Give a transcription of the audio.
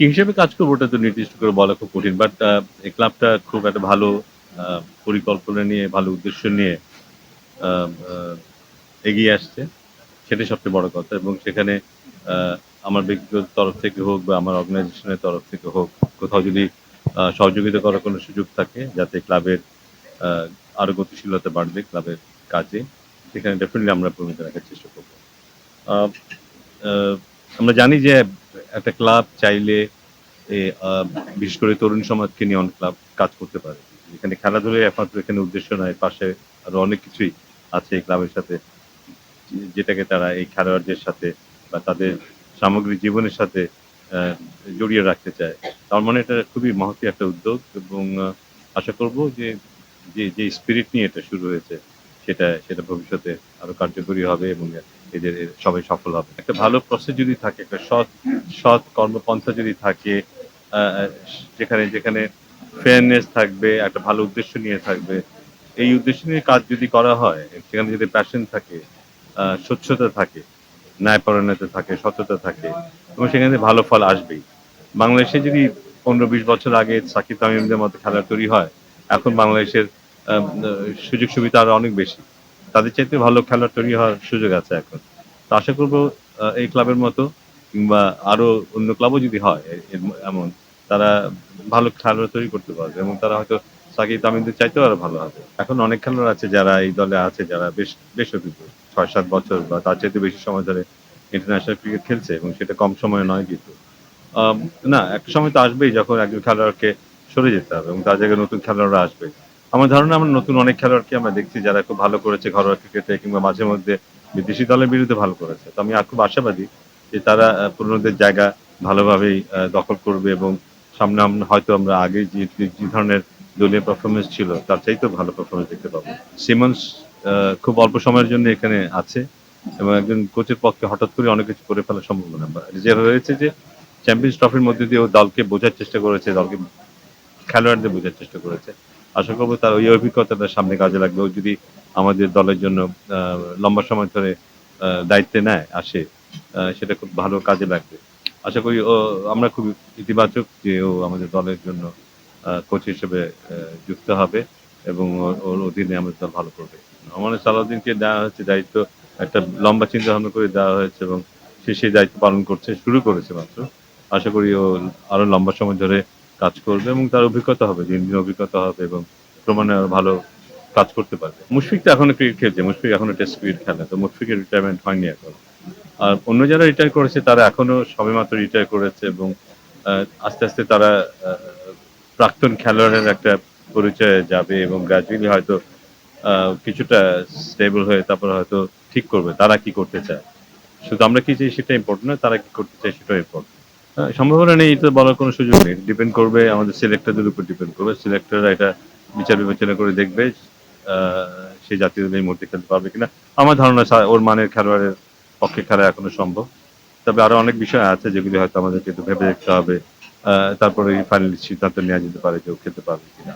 কি হিসেবে কাজ করব ওটা তো নির্দিষ্ট করে বলা খুব কঠিন বাট এই ক্লাবটা খুব একটা ভালো আহ, পরিকল্পনা নিয়ে ভালো উদ্দেশ্য নিয়ে আহ, আহ, এগিয়ে আসছে। সেটাই সবচেয়ে বড় কথা এবং সেখানে আমার ব্যক্তিগত তরফ থেকে হোক বা আমার অর্গানাইজেশনের তরফ থেকে হোক কোথাও যদি সহযোগিতা করার কোনো সুযোগ থাকে যাতে ক্লাবের আহ, আরও গতিশীলতা বাড়বে ক্লাবের কাজে সেখানে ডেফিনেটলি আমরা ভূমিকা রাখার চেষ্টা করব। আমরা জানি যে একটা ক্লাব চাইলে বিশেষ করে তরুণ সমাজকে নিয়ে অনেক ক্লাব কাজ করতে পারে। এখানে খেলাধুলায় একমাত্র এখানে উদ্দেশ্য নয়, পাশে আরও অনেক কিছুই আছে এই ক্লাবের সাথে, যেটাকে তারা এই খেলোয়াড়দের সাথে বা তাদের সামগ্রিক জীবনের সাথে জড়িয়ে রাখতে চায়। তার মানে এটা খুবই মহতি একটা উদ্যোগ এবং আশা করব যে যে স্পিরিট নিয়ে এটা শুরু হয়েছে। সেটা সেটা ভবিষ্যতে আরও কার্যকরী হবে এবং এদের সবাই সফল হবে। একটা ভালো প্রসেস যদি থাকে, একটা সৎ সৎ কর্মপন্থা যদি থাকে যেখানে যেখানে ফেয়ারনেস থাকবে, একটা ভালো উদ্দেশ্য নিয়ে থাকবে, এই উদ্দেশ্য নিয়ে কাজ যদি করা হয়, সেখানে যদি প্যাশন থাকে স্বচ্ছতা থাকে, ন্যায়পরায়ণতা থাকে, সততা থাকে, এবং সেখানে ভালো ফল আসবেই। বাংলাদেশে যদি পনেরো, বিশ বছর আগে সাকিব তামিমদের মতো খেলা তৈরি হয়, এখন বাংলাদেশের সুযোগ সুবিধা আরও অনেক বেশি। তাদের চাইতে ভালো খেলা তৈরি হওয়ার সুযোগ আছে এখন। তো আশা করব এই ক্লাবের মতো কিংবা আরও অন্য ক্লাবও যদি হয় এমন, তারা ভালো খেলোয়াড় তৈরি করতে পারবে এবং তারা হয়তো সাকিব তামিমদের চাইতেও আরও ভালো হবে। এখন অনেক খেলোয়াড় আছে যারা এই দলে আছে, যারা বেশ বেশ অভিজ্ঞ। ছয় সাত বছর বা তার চাইতে বেশি সময় ধরে ইন্টারন্যাশনাল ক্রিকেট খেলছে এবং সেটা কম সময়ে নয় কিন্তু। না একটা সময় তো আসবেই যখন একজন খেলোয়াড়কে সরে যেতে হবে এবং তার জায়গায় নতুন খেলোয়াড়রা আসবে। আমার ধারণা, আমরা নতুন অনেক খেলোয়াড়কে আমরা দেখছি যারা খুব ভালো করেছে ঘরোয়া ক্রিকেটে কিংবা মাঝে মধ্যে বিদেশি দলের বিরুদ্ধে ভালো করেছে। তো আমি খুব আশাবাদী যে তারা পুরনোদের জায়গা ভালোভাবেই দখল করবে এবং সামনে হয়তো আমরা আগে যে, যে- ধরনের দলীয় পারফরমেন্স ছিল, তার চাইতেও ভালো পারফরমেন্স দেখতে পাবো। সিমন্স খুব অল্প সময়ের জন্য এখানে আছে এবং একজন কোচের পক্ষে হঠাৎ করে অনেক কিছু করে ফেলা সম্ভব না। বা যে হয়েছে যে চ্যাম্পিয়ন্স ট্রফির মধ্যে দিয়ে ও দলকে বোঝার চেষ্টা করেছে, দলকে খেলোয়াড়দের বোঝার চেষ্টা করেছে। আশা করব তার ওই অভিজ্ঞতাটা সামনে কাজে লাগবে। যদি আমাদের দলের জন্য লম্বা সময় ধরে দায়িত্বে নেয়, আসে সেটা খুব ভালো কাজে লাগবে। আশা করি ও, আমরা খুব ইতিবাচক যে ও আমাদের দলের জন্য কোচ হিসেবে যুক্ত হবে এবং ওর- অধীনে আমাদের দল ভালো করবে। আমাদের সালাউদ্দিনকে দেওয়া হচ্ছে দায়িত্ব, একটা লম্বা চিন্তা ভাবনা করে দেওয়া হয়েছে এবং সে সেই দায়িত্ব পালন করছে, শুরু করেছে মাত্র। আশা করি ও আরও লম্বা সময় ধরে কাজ করবে এবং তার অভিজ্ঞতা হবে দিন দিন অভিজ্ঞতা হবে এবং প্রমাণে আরও ভালো কাজ করতে পারবে। মুশফিক তো এখনও ক্রিকেট খেলছে, মুশফিক এখনও টেস্ট ক্রিকেট খেলে, তো মুশফিকের রিটায়ারমেন্ট হয়নি এখন। আর অন্য যারা রিটায়ার করেছে, তারা এখনও সবেমাত্র রিটায়ার করেছে এবং আস্তে আস্তে তারা প্রাক্তন খেলোয়াড়ের একটা পরিচয়ে যাবে এবং গ্রাজুয়ালি হয়তো কিছুটা স্টেবল হয়ে তারপর হয়তো ঠিক করবে, তারা কি করতে চায়? শুধু আমরা কি চাই সেটা ইম্পর্টেন্ট না তারা কি করতে চায় সেটাও ইম্পর্টেন্ট সম্ভাবনা নেই, এটা বলার কোনো সুযোগ নেই। ডিপেন্ড করবে, আমাদের সিলেক্টরদের উপর ডিপেন্ড করবে। সিলেক্টররা এটা বিচার বিবেচনা করে দেখবে সেই জাতীয় দলের এই খেলতে পারবে কিনা। আমার ধারণা ওর মানের খেলোয়াড়ের পক্ষে খেলা এখনও সম্ভব। তবে আরও অনেক বিষয় আছে যেগুলি হয়তো আমাদেরকে একটু ভেবে দেখতে হবে। তারপরে ফাইনাল সিদ্ধান্ত নেওয়া যেতে পারে যে ও খেলতে পারবে কিনা।